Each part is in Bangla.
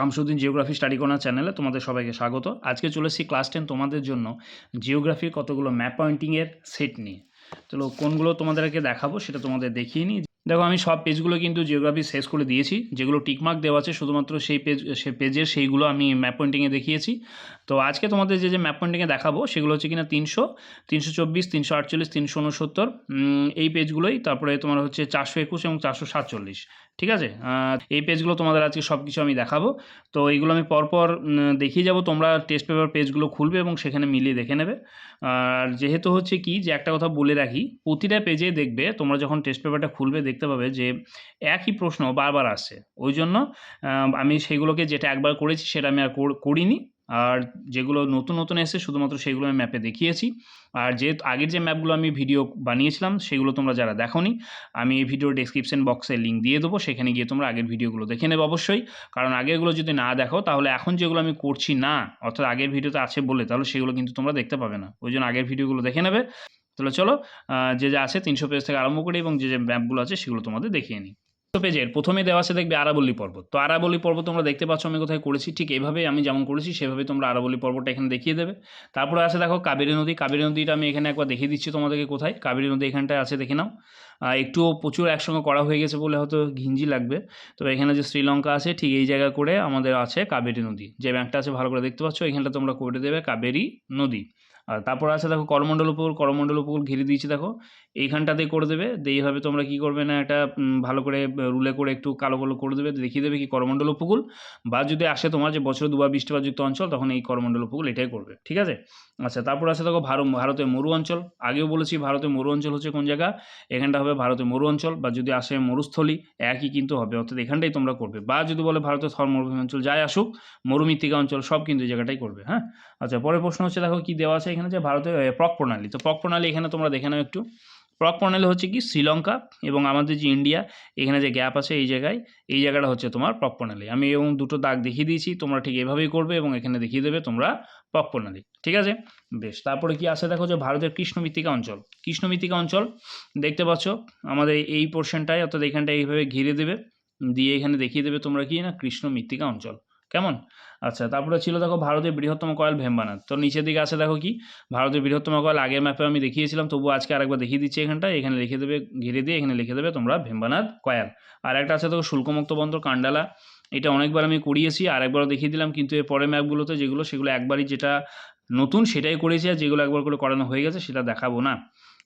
শামসুদ্দিন জিওগ্রাফি স্টাডি কর্নার চ্যানেলে তোমাদের সবাইকে স্বাগত। আজকে চলে এসেছি ক্লাস টেন তোমাদের জন্য জিওগ্রাফির কতগুলো ম্যাপ পয়েন্টিংয়ের সেট নিয়ে। চলো কোনগুলো তোমাদেরকে দেখাবো সেটা তোমাদের দেখিয়ে নিই। দেখো, আমি সব পেজগুলো কিন্তু জিওগ্রাফি শেষ করে দিয়েছি। যেগুলো টিকমার্ক দেওয়া আছে, শুধুমাত্র সেই পেজ সেই পেজের সেইগুলো আমি ম্যাপ পয়েন্টিংয়ে দেখিয়েছি। তো আজকে তোমাদের যে যে ম্যাপ পয়েন্টিংয়ে দেখাবো, সেগুলো হচ্ছে কিনা তিনশো তিনশো চব্বিশ, তিনশো আটচল্লিশ, তিনশো উনসত্তর এই পেজগুলোই তারপরে তোমার হচ্ছে চারশো একুশ এবং চারশো সাতচল্লিশ। ঠিক আছে? এই পেজগুলো তোমাদের আজকে সব কিছু আমি দেখাবো। তো এইগুলো আমি পরপর দেখিয়ে যাব। তোমরা টেস্ট পেপার পেজগুলো খুলবে এবং সেখানে মিলিয়ে দেখে নেবে। আর যেহেতু হচ্ছে কি, যে একটা কথা বলে রাখি, প্রতিটা পেজে দেখবে, তোমরা যখন টেস্ট পেপারটা খুলবে, দেখতে পাবে যে একই প্রশ্ন বারবার আসছে। ওই জন্য আমি সেগুলোকে যেটা একবার করেছি, সেটা আমি আর কর- করিনি। আর যেগুলো নতুন নতুন এসে শুধুমাত্র সেগুলো আমি ম্যাপে দেখিয়েছি। আর যে আগের যে ম্যাপগুলো আমি ভিডিও বানিয়েছিলাম, সেগুলো তোমরা যারা দেখোনি, আমি এই ভিডিও ডেসক্রিপশন বক্সে লিঙ্ক দিয়ে দেবো। সেখানে গিয়ে তোমরা আগের ভিডিওগুলো দেখে নেবে অবশ্যই। কারণ আগেরগুলো যদি না দেখো, তাহলে এখন যেগুলো আমি করছি না, অর্থাৎ আগের ভিডিওতে আছে বলে, তাহলে সেগুলো কিন্তু তোমরা দেখতে পাবে না। ওই জন্য আগের ভিডিওগুলো দেখে নেবে। তাহলে চলো যে যা আছে, তিনশো পেজ থেকে আরম্ভ করি এবং যে যে ম্যাপগুলো আছে, সেগুলো তোমাদের দেখিয়ে নিই। পেজের প্রথমে দেওয়া আছে দেখবে আরাবল্লী পর্বত তো আরাবল্লী পর্বত তোমরা দেখতে পাচ্ছ আমি কোথায় করেছি, ঠিক এইভাবে আমি যেমন করেছি সেভাবে তোমরা আরাবল্লী পর্বতটা এখানে দেখিয়ে দেবে। তারপরে আছে দেখো কাবেরী নদী কাবেরী নদীটা আমি এখানে একবার দেখিয়ে দিচ্ছি তোমাদেরকে কোথায়। কাবেরী নদী এখানটায় আছে, দেখে নাও। একটু প্রচুর একসঙ্গে করা হয়ে গেছে বলে হয়তো ঘিঞ্জি লাগবে। তো এখানে যে শ্রীলঙ্কা আছে, ঠিক এই জায়গা করে আমাদের আছে কাবেরী নদী। যে ব্যাংকটা আছে, ভালো করে দেখতে পাচ্ছ, এখানটা তোমরা করে দেবে কাবেরী নদী। আর তারপর আছে দেখো করমণ্ডল উপকূল করমণ্ডল উপকূল ঘিরে দিয়েছি দেখো। এইখানটাতেই করে দেবে এইভাবে তোমরা কি করবে না একটা ভালো করে রুলে করে একটু কালো কালো করে দেবে, দেখিয়ে দেবে কি করমণ্ডল উপকূল। বা যদি আসে তোমার যে বছরে দুবার বৃষ্টিপাতযুক্ত অঞ্চল, তখন এই করমণ্ডল উপকূল এটাই করবে, ঠিক আছে? আচ্ছা তারপর আছে দেখো ভারত ভারতের মরু অঞ্চল। আগেও বলেছি ভারতের মরু অঞ্চল হচ্ছে কোন জায়গা? এখানটা হবে ভারতের মরু অঞ্চল, বা যদি আসে মরুস্থলী, একই কিন্তু হবে, অর্থাৎ এখানটাই তোমরা করবে। বা যদি বলে ভারতের থর মরুভূমি অঞ্চল যাই আসুক, মরুমৃত্তিকা অঞ্চল সব কিন্তু এই জায়গাটাই করবে হ্যাঁ? আচ্ছা পরের প্রশ্ন হচ্ছে দেখো কি দেওয়া আছে এখানে যে ভারতের প্রক প্রণালী। তো প্রক প্রণালী এখানে তোমরা দেখে নাও একটু। প্রক প্রণালী হচ্ছে কি? শ্রীলঙ্কা এবং আমাদের যে ইন্ডিয়া, এখানে যে গ্যাপ আছে এই জায়গায়, এই জায়গাটা হচ্ছে তোমার প্রক প্রণালী। আমি এবং দুটো দাগ দেখিয়ে দিয়েছি, তোমরা ঠিক এভাবেই করবে এবং এখানে দেখিয়ে দেবে তোমরা প্রক প্রণালী। ঠিক আছে? বেশ, তারপরে কি আছে? দেখো যে ভারতের কৃষ্ণ মৃত্তিকা অঞ্চল। কৃষ্ণ মৃত্তিকা অঞ্চল, দেখতে পাচ্ছ, আমাদের এই পোর্শনটায় অর্থাৎ এখানটায় এইভাবে ঘিরে দেবে। দিয়ে এখানে দেখিয়ে দেবে তোমরা কি না? কৃষ্ণ মৃত্তিকা অঞ্চল। কেমন? আচ্ছা তারপরে ছিল দেখো ভারতের বৃহত্তম কয়েল ভেম্বানাথ। তো নিচের দিকে আছে দেখো কি? ভারতের বৃহত্তম কয়েল আগের ম্যাপে আমি দেখিয়েছিলাম তবু আজকে আরেকবার দেখিয়ে দিচ্ছি এখানটায় এখানে লিখে দেবে, ঘিরে দিয়ে এখানে লিখে দেবে তোমরা ভেম্বানাথ কয়াল। আর একটা আছে দেখো শুল্কমুক্ত বন্দর, কান্ডালা। এটা অনেকবার আমি করিয়েছি আর একবারও দেখিয়ে দিলাম। কিন্তু এর পরের ম্যাপগুলোতে যেগুলো, সেগুলো একবারই যেটা নতুন সেটাই করেছি আর যেগুলো একবার করে করানো হয়ে গেছে, সেটা দেখাবো না।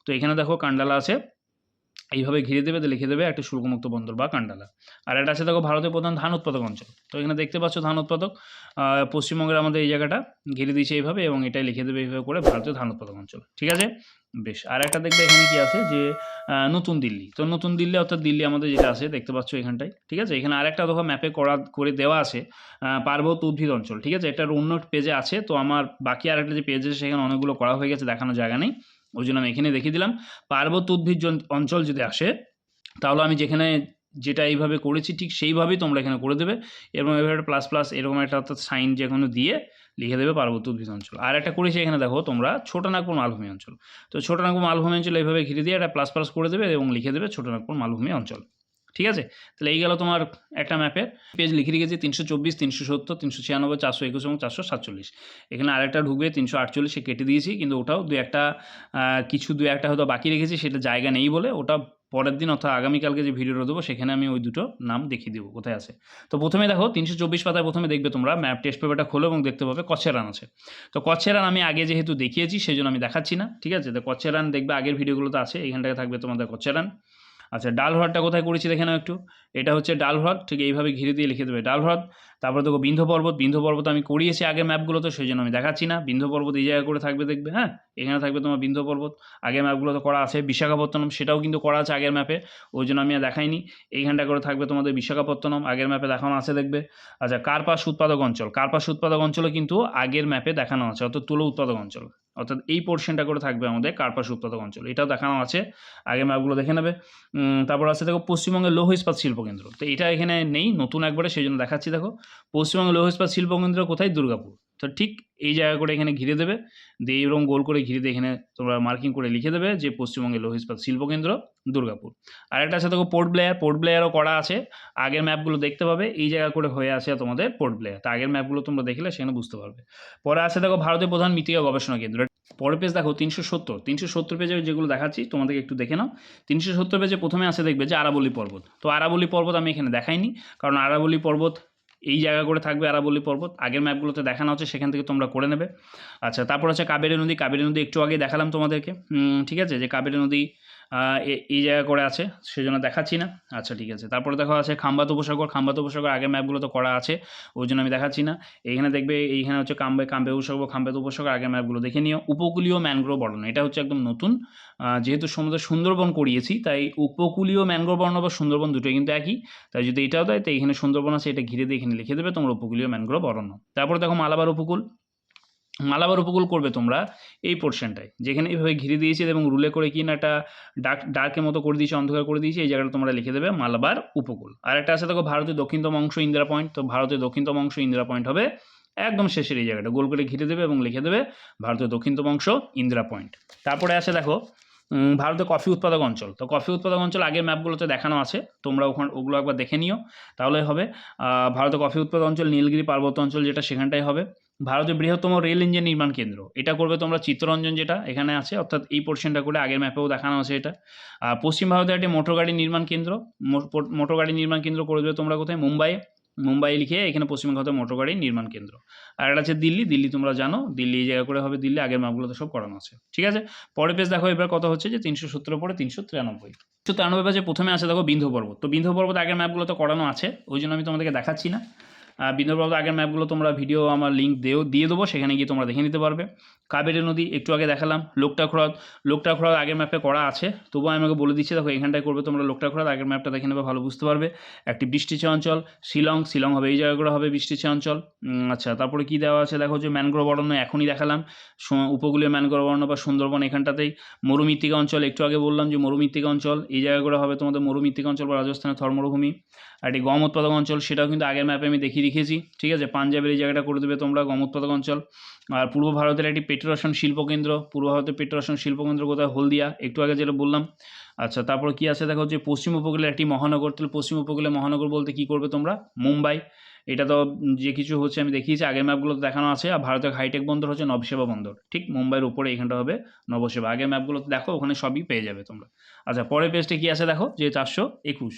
তো এখানে দেখো কান্ডালা আছে। এইভাবে ঘিরে দেবে, তো লিখে দেবে একটা শুল্কমুক্ত বন্দর বা কান্ডালা আর একটা আছে দেখো ভারতের প্রধান ধান উৎপাদক অঞ্চল। তো এখানে দেখতে পাচ্ছ ধান উৎপাদক। পশ্চিমবঙ্গের আমাদের এই জায়গাটা ঘিরে দিয়েছে এইভাবে এবং এটাই লিখে দেবে এইভাবে করে ভারতীয় ধান উৎপাদক অঞ্চল। ঠিক আছে? বেশ। আর একটা দেখবে এখানে কি আছে যে নতুন দিল্লি। তো নতুন দিল্লি অর্থাৎ দিল্লি আমাদের যেটা আছে, দেখতে পাচ্ছ এখানটায়। ঠিক আছে? এখানে আরেকটা দেখো ম্যাপে করা, করে দেওয়া আছে পার্বত্য উদ্ভিদ অঞ্চল। ঠিক আছে? এটার অন্য পেজে আছে। তো আমার বাকি আরেকটা যে পেজ আছে, সেখানে অনেকগুলো করা হয়ে গেছে, দেখানোর জায়গা নেই। ওই জন্য আমি এখানে দেখিয়ে দিলাম। পার্বত্য উদ্ভিদ অঞ্চল যদি আসে, তাহলে আমি যেখানে যেটা এইভাবে করেছি ঠিক সেইভাবেই তোমরা এখানে করে দেবে। এবং এভাবে একটা প্লাস প্লাস এরকম একটা অর্থাৎ সাইন যে কোনো দিয়ে লিখে দেবে পার্বত্য উদ্ভিদ অঞ্চল। আর একটা করেছি এখানে দেখো তোমরা ছোটনাগপুর মালভূমি অঞ্চল। তো ছোটনাগপুর মালভূমি অঞ্চল এইভাবে ঘিরে দিয়ে একটা প্লাস প্লাস করে দেবে এবং লিখে দেবে ছোটনাগপুর মালভূমি অঞ্চল। ঠিক আছে? তাহলে এই গেল তোমার একটা ম্যাপের পেজ লিখে রেখেছি, তিনশো চব্বিশ, তিনশো সত্তর, তিনশো ছিয়ানব্বই, চারশো একুশ এবং চারশো সাতচল্লিশ। এখানে আরেকটা ঢুকবে, তিনশো আটচল্লিশে কেটে দিয়েছি, কিন্তু ওটাও দু একটা কিছু দু একটা হয়তো বাকি রেখেছি, সেটা জায়গা নেই বলে। ওটা পরের দিন অর্থাৎ আগামীকালকে যে ভিডিওটা দেবো, সেখানে আমি ওই দুটো নাম দেখিয়ে দেবো, কোথায় আছে। তো প্রথমে দেখো, তিনশো চব্বিশ পাতায় প্রথমে দেখবে তোমরা ম্যাপ টেস্ট পেপারটা খোলো এবং দেখতে পাবে কচ্ছেরান আছে। তো কচ্ছেরান আমি আগে যেহেতু দেখিয়েছি সেই জন্য আমি দেখাচ্ছি না, ঠিক আছে? তো কচ্ছেরান দেখবে, আগের ভিডিওগুলোতে আছে, এখানটায় থাকবে তোমাদের কচ্ছেরান আচ্ছা ডাল হ্রদটা কোথায় করেছি দেখে নাও একটু। এটা হচ্ছে ডাল হ্রদ, ঠিক এইভাবে ঘিরে দিয়ে লিখে দেবে, ডাল হ্রদ। তারপরে দেখো বিন্ধ পর্বত বিন্ধ পর্বত আমি করিয়েছি আগের ম্যাপগুলোতে সেই জন্য আমি দেখাচ্ছি না। বিন্ধ পর্বত এই জায়গায় করে থাকবে দেখবে হ্যাঁ? এখানে থাকবে তোমার বিন্ধ পর্বত। আগের ম্যাপগুলোতে করা আছে বিশাখাপত্তনম, সেটাও কিন্তু করা আছে আগের ম্যাপে ওই জন্য আমি আর দেখাইনি। এইখানটা করে থাকবে তোমাদের বিশাখাপত্তনম, আগের ম্যাপে দেখানো আছে দেখবে। আচ্ছা কার্পাস উৎপাদক অঞ্চল, কার্পাস উৎপাদক অঞ্চলও কিন্তু আগের ম্যাপে দেখানো আছে, অর্থাৎ তুলো উৎপাদক অঞ্চল। অর্থাৎ এই পোর্শনটা করে থাকবে আমাদের কার্পাস উৎপাদক অঞ্চল। এটাও দেখানো আছে আগে ম্যাপগুলো দেখে নেবে। তারপর আছে দেখো পশ্চিমবঙ্গের লৌহ ইস্পাত শিল্পকেন্দ্র তো এটা এখানে নেই, নতুন একবারে, সেই জন্য দেখাচ্ছি দেখো। পশ্চিমবঙ্গের লৌহ ইস্পাত শিল্পকেন্দ্র কোথায়? দুর্গাপুর। তো ঠিক এই জায়গা করে এখানে ঘিরে দেবে। দিয়ে এরকম গোল করে ঘিরে দিয়ে এখানে তোমরা মার্কিং করে লিখে দেবে যে পশ্চিমবঙ্গের লৌহ শিল্পকেন্দ্র, দুর্গাপুর। আরেকটা আছে দেখো পোর্ট ব্লেয়ার পোর্ট ব্লেয়ারও করা আছে। আগের ম্যাপগুলো দেখতে পাবে, এই জায়গা করে হয়ে আছে তোমাদের পোর্ট ব্লেয়ার তো আগের ম্যাপগুলো তোমরা দেখলে সেখানে বুঝতে পারবে। পরে আছে দেখো ভারতের প্রধান মৃত্তিকা গবেষণা কেন্দ্র। পরের পেজ দেখো তিনশো সত্তর। তিনশো সত্তর পেজে যেগুলো দেখাচ্ছি, তোমাদেরকে একটু দেখে নাও। তিনশো সত্তর পেজে প্রথমে আসে দেখবে যে আরাবলি পর্বত। তো আরাবলি পর্বত আমি এখানে দেখাইনি, কারণ আরাবলি পর্বত এই জায়গা করে থাকবে আরাবলি পর্বত। আগের ম্যাপগুলোতে দেখানো হচ্ছে সেখান থেকে তোমরা করে নেবে। আচ্ছা তারপর হচ্ছে কাবেরী নদী। কাবেরী নদী একটু আগে দেখালাম তোমাদেরকে। ঠিক আছে? যে কাবেরী নদী এই জায়গা করে আছে, সেজন্য দেখাচ্ছি না। আচ্ছা ঠিক আছে। তারপরে দেখো আছে খাম্বাত উপসাগর। খাম্বাত উপসাগর আগের ম্যাপগুলো তো করা আছে, ওই জন্য আমি দেখাচ্ছি না। এইখানে দেখবে, এইখানে হচ্ছে কাম্বে কাম্বে উপসাগর, খাম্বাত উপসাগর আগের ম্যাপগুলো দেখে নিও। উপকূলীয় ম্যানগ্রোভ অরণ্য এটা হচ্ছে একদম নতুন। যেহেতু সমুদ্র, সুন্দরবন করিয়েছি, তাই উপকূলীয় ম্যানগ্রোভ অরণ্য বা সুন্দরবন দুটোই কিন্তু একই। তাই যদি এটাও দেয় তো এখানে সুন্দরবন আছে, এটা ঘিরে দিয়ে এখানে লিখে দেবে তোমরা উপকূলীয় ম্যানগ্রোভ অরণ্য তারপরে দেখো মালাবার উপকূল। মালাবার উপকূল করবে তোমরা এই পোর্শনটায় যেখানে এইভাবে ঘিরে দিয়েছে এবং রুলে করে কি না একটা ডার্ক ডার্কের মতো করে দিয়েছে অন্ধকার করে দিয়েছে এই জায়গাটা তোমরা লিখে দেবে মালাবার উপকূল। আর একটা আছে দেখো ভারতের দক্ষিণতম অংশ ইন্দিরা পয়েন্ট তো ভারতের দক্ষিণতম অংশ ইন্দিরা পয়েন্ট হবে একদম শেষের এই জায়গাটা। গোল করে ঘিরে দেবে এবং লিখে দেবে ভারতের দক্ষিণতম অংশ ইন্দিরা পয়েন্ট তারপরে আসে দেখো উম, ভারতের কফি উৎপাদক অঞ্চল। তো কফি উৎপাদক অঞ্চল আগের ম্যাপগুলোতে দেখানো আছে তোমরা ওখানে ওগুলো একবার দেখে নিও। তাহলে হবে আহ, ভারতের কফি উৎপাদক অঞ্চল নীলগিরি পার্বত্য অঞ্চল যেটা সেখানটাই হবে। ভারতের বৃহত্তম রেল ইঞ্জিন নির্মাণ কেন্দ্র। এটা করবে তোমরা চিত্তরঞ্জন যেটা এখানে আছে, অর্থাৎ এই পোর্শনটা করে আগের ম্যাপেও দেখানো আছে এটা। আর পশ্চিম ভারতের একটি মোটর গাড়ি নির্মাণ কেন্দ্র। মোটর গাড়ি নির্মাণ কেন্দ্র করবে তোমরা কোথায়? মুম্বাই। মুম্বাই লিখে এখানে পশ্চিমবঙ্গ ভারতের মোটর গাড়ি নির্মাণ কেন্দ্র। আর একটা আছে দিল্লি। দিল্লি তোমরা জানো, দিল্লি এই জায়গা করে হবে দিল্লি। আগের ম্যাপগুলোতে সব করানো আছে। ঠিক আছে? পরের পেজ দেখো, এবার কত হচ্ছে যে তিনশো সত্তর পরে তিনশো তিরানব্বই। তিনশো তিরানব্বই পেজে প্রথমে আছে দেখো বিন্ধু পর্বত। তো বিন্ধু পর্বত আগের ম্যাপগুলো তো করানো আছে, ওই জন্য আমি তোমাদেরকে দেখাচ্ছি না। পর্বত আগের ম্যাপগুলো তোমরা ভিডিও আমার লিঙ্ক দিয়েও দিয়ে দেবো, সেখানে গিয়ে তোমরা দেখে নিতে পারবে। কাবেরী নদী, একটু আগে দেখালাম লোকটা খরদ লোকটা খরদ আগের ম্যাপে করা আছে। তবুও আমি আমাকে বলে দিচ্ছি, দেখো, এখানটায় করবে তোমরা লোকটা খরদ আগের ম্যাপটা দেখে নেবে, ভালো বুঝতে পারবে। একটি বৃষ্টিছে অঞ্চল, শিলং শিলং হবে এই জায়গাগুলো হবে বৃষ্টিছে অঞ্চল। আচ্ছা তারপরে কি দেওয়া আছে? দেখো যে ম্যানগ্রোভ অরণ্য এখনই দেখালাম। উপকূলীয় ম্যানগ্রোভ অরণ্য বা সুন্দরবন এখানটাতেই। মরুমৃত্তিকা অঞ্চল, একটু আগে বললাম যে মরুমৃত্তিকা অঞ্চল, এই জায়গাগুলো হবে তোমাদের মরুমৃত্তিকা অঞ্চল বা রাজস্থানের থর মরুভূমি আর একটি গম উৎপাদক অঞ্চল, সেটাও কিন্তু আগের ম্যাপে আমি দেখিয়ে রেখেছি, ঠিক আছে? পাঞ্জাবের এই জায়গাটা করে দেবে তোমরা গম উৎপাদক অঞ্চল। আর পূর্ব ভারতের একটি পেট্রোরসায়ন শিল্পকেন্দ্র পূর্ব ভারতের পেট্রোরসায়ন শিল্পকেন্দ্র কোথায়? হলদিয়া। একটু আগে যেটা বললাম। আচ্ছা তারপর কি আছে? দেখো যে পশ্চিম উপকূলের একটি মহানগর। তাহলে পশ্চিম উপকূলে মহানগর বলতে কি করবে তোমরা? মুম্বাই। এটা তো যে কিছু হচ্ছে আমি দেখিয়েছি, আগের ম্যাপগুলোতে দেখানো আছে। আর ভারতের হাইটেক বন্দর হচ্ছে নবসেবা বন্দর। ঠিক মুম্বাইয়ের উপরে এখানটা হবে নবসেবা। আগের ম্যাপগুলোতে দেখো, ওখানে সবই পেয়ে যাবে তোমরা। আচ্ছা পরের পেজটা কি আছে দেখো? যে চারশো একুশ।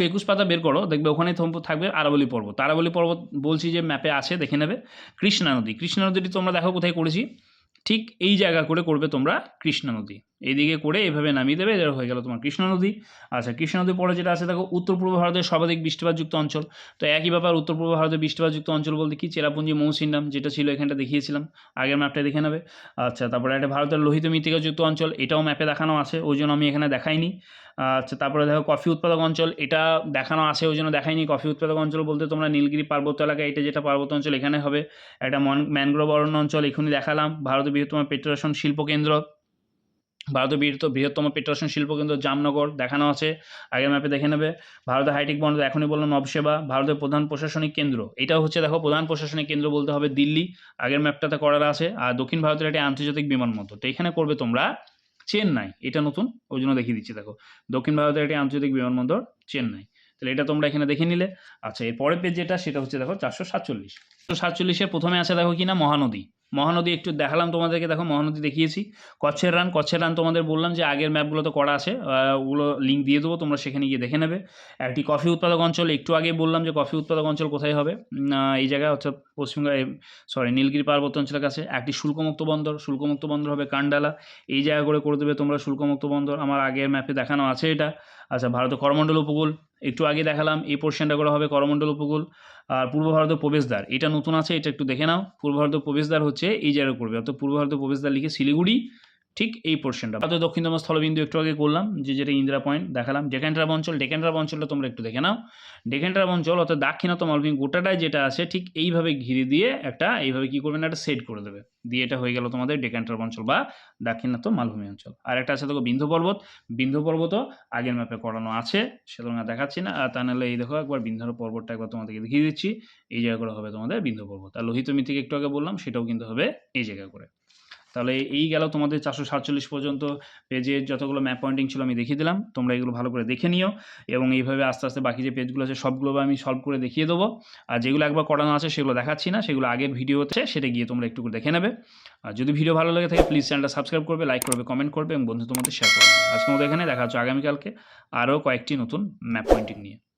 তো একুশ পাতা বের করো, দেখবে ওখানে থাকবে আরাবলি পর্বত। আরাবলি পর্বত বলছি যে ম্যাপে আছে, দেখে নেবে। কৃষ্ণা নদী। কৃষ্ণা নদীটি তোমরা দেখো কোথায় করেছি। ঠিক এই জায়গা করে করবে তোমরা কৃষ্ণা নদী। এইদিকে করে এভাবে নামিয়ে দেবে এটা হয়ে গেল তোমার কৃষ্ণা নদী। আচ্ছা কৃষ্ণা নদীর পরে যেটা আছে, দেখো, উত্তর পূর্ব ভারতের সর্বাধিক বৃষ্টিপাতযুক্ত অঞ্চল। তো একই ব্যাপার, উত্তর পূর্ব ভারতের বৃষ্টিপাতযুক্ত অঞ্চল বলতে কি? চেরাপুঞ্জি মৌসিনরাম যেটা ছিল এখানটা দেখিয়েছিলাম, আগের ম্যাপটা দেখে নেবে। আচ্ছা তারপরে একটা ভারতের লোহিত মৃত্তিকাযুক্ত অঞ্চল, এটাও ম্যাপে দেখানো আছে, ওই জন্য আমি এখানে দেখাইনি। আচ্ছা তারপরে দেখো, কফি উৎপাদক অঞ্চল, এটা দেখানো আছে, ওই জন্য দেখাইনি। কফি উৎপাদক অঞ্চল বলতে তোমরা নীলগিরি পার্বত্য এলাকা এটা যেটা পার্বত্য অঞ্চল, এখানে হবে। একটা ম্যানগ্রোভ অরণ্য অঞ্চল এখানে দেখালাম। ভারতের বৃহত্তম পেট্রোরেশন শিল্পকেন্দ্র ভারতের বৃহত্তম বৃহত্তম শিল্প কেন্দ্র জামনগর দেখানো আছে। আগের ম্যাপে দেখে নেবে। ভারতের হাইটেক বন্দর এখনই বললাম, নবসেবা, ভারতের প্রধান প্রশাসনিক কেন্দ্র। এটাও হচ্ছে, দেখো, প্রধান প্রশাসনিক কেন্দ্র বলতে হবে দিল্লি। আগের ম্যাপটাতে করার আছে। আর দক্ষিণ ভারতের একটি আন্তর্জাতিক বিমানবন্দর তো এখানে করবে তোমরা চেন্নাই। এটা নতুন, ওই জন্য দেখিয়ে দিচ্ছি, দেখো। দক্ষিণ ভারতের একটি আন্তর্জাতিক বিমানবন্দর চেন্নাই। তাহলে এটা তোমরা এখানে দেখে নিলে। আচ্ছা এর পরের পেজ যেটা, সেটা হচ্ছে, দেখো, চারশো সাতচল্লিশ। চারশো সাতচল্লিশের প্রথমে আছে, দেখো, কিনা মহানদী। মহানদী একটু দেখালাম তোমাদেরকে, দেখো মহানদী দেখিয়েছি। কচ্ছের রান কচ্ছের রান তোমাদের বললাম যে আগের ম্যাপগুলো তো করা আছে ওগুলো লিঙ্ক দিয়ে দেবো, তোমরা সেখানে গিয়ে দেখে নেবে। একটি কফি উৎপাদক অঞ্চল, একটু আগে বললাম যে কফি উৎপাদক অঞ্চল কোথায় হবে? এই জায়গায় হচ্ছে পশ্চিমবঙ্গ সরি নীলগিরি পার্বত্য অঞ্চলের কাছে। একটি শুল্কমুক্ত বন্দর শুল্কমুক্ত বন্দর হবে কান্ডালা। এই জায়গা করে করে দেবে তোমরা শুল্কমুক্ত বন্দর। আমার আগের ম্যাপে দেখানো আছে এটা। আচ্ছা ভারতের করমণ্ডল উপকূল, একটু আগে দেখালাম, এই পোর্শনটা করা হবে করমণ্ডল উপকূল। আর পূর্ব ভারতের প্রবেশদ্বার, এটা নতুন আছে, এটা একটু দেখে নাও। পূর্ব ভারতের প্রবেশদ্বার হচ্ছে এই জায়গায় করবে অর্থাৎ পূর্ব ভারতের প্রবেশদ্বার লিখে শিলিগুড়ি ঠিক এই পোর্শনটা তো দক্ষিণতম স্থলবিন্দু একটু আগে করলাম, যে যেটা ইন্দিরা পয়েন্ট দেখালাম। ডেকেন্ড্রাব অঞ্চল ডেকেন্ড্রাব অঞ্চলটা তোমরা একটু দেখে নাও। ডেকেন্ড্রাব অঞ্চল, অর্থাৎ দাক্ষিণাত্য মালভূমি গোটাটায় যেটা আছে, ঠিক এইভাবে ঘিরে দিয়ে একটা, এইভাবে কি করবে না, একটা সেট করে দেবে। দিয়ে এটা হয়ে গেল তোমাদের ডেকেন্ড্রাব অঞ্চল বা দাক্ষিণাত্য মালভূমি অঞ্চল। আর একটা আছে দেখো বিন্ধু পর্বত। বিন্ধু পর্বতও আগের ম্যাপে করানো আছে, সেটা আর দেখাচ্ছি না। আর তা নাহলে এই দেখো একবার বিন্ধ্য পর্বতটা একবার তোমাদেরকে দেখিয়ে দিচ্ছি। এই জায়গা করে হবে তোমাদের বিন্ধ্য পর্বত। আর লোহিত মিথিকে একটু আগে বললাম, সেটাও কিন্তু হবে এই জায়গা করে। তাহলে এই গেল তোমাদের চারশো সাতচল্লিশ পর্যন্ত পেজের যতগুলো ম্যাপ পয়েন্টিং ছিল আমি দেখিয়ে দিলাম। তোমরা এগুলো ভালো করে দেখে নিও এবং এইভাবে আস্তে আস্তে বাকি যে পেজগুলো আছে সবগুলো আমি সলভ করে দেখিয়ে দেবো। আর যেগুলো একবার করানো আছে সেগুলো দেখাচ্ছি না, সেগুলো আগের ভিডিওতে সেটা গিয়ে তোমরা একটু করে দেখে নেবে। আর যদি ভিডিও ভালো লাগে থাকে প্লিজ চ্যানেলটা সাবস্ক্রাইব করবে লাইক করবে কমেন্ট করবে এবং বন্ধু তোমাদের শেয়ার করবে। আজকে মধ্যে এখানে দেখা হচ্ছে আগামীকালকে আরও কয়েকটি নতুন ম্যাপ পয়েন্টিং নিয়ে।